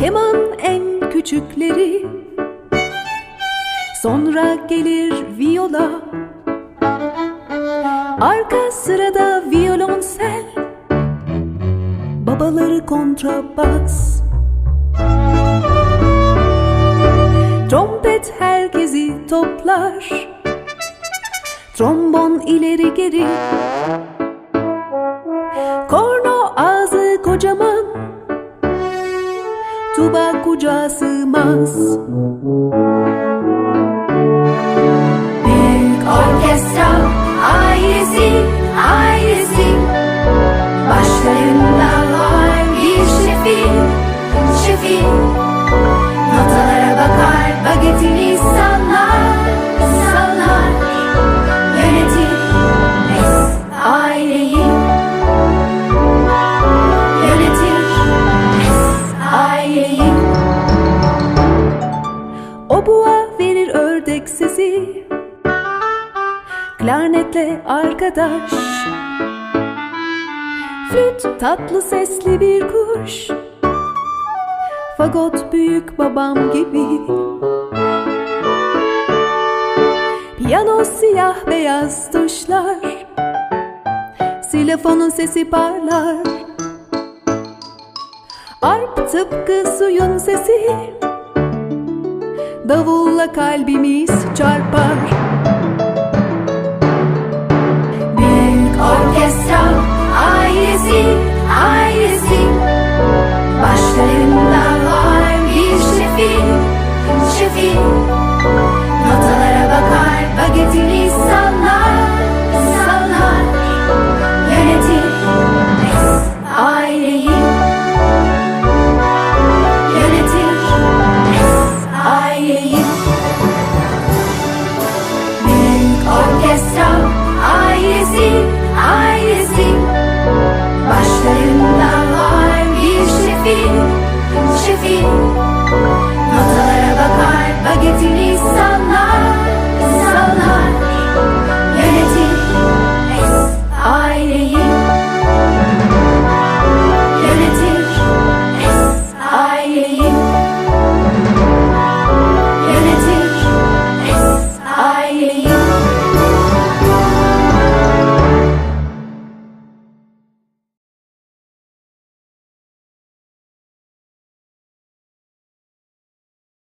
Keman en küçükleri. Sonra gelir viola Arka sırada violonsel. Babaları kontrabas. Trompet herkesi toplar. Trombon ileri geri. Korno ağzı kocaman Tuba kucağa sığmaz Büyük orkestra ailesi ailesi. Başlarında var bir şefil şefil Notalara bakar bagetini Obua verir ördek sesi. Klarnetle arkadaş. Flüt tatlı sesli bir kuş. Fagot büyük babam gibi. Piyano siyah beyaz tuşlar. Silafonun sesi parlar. Arp tıpkı suyun sesi Davulla kalbimiz çarpar. Büyük orkestra ailesi ailesi. Başlarında var bir şefin şefin.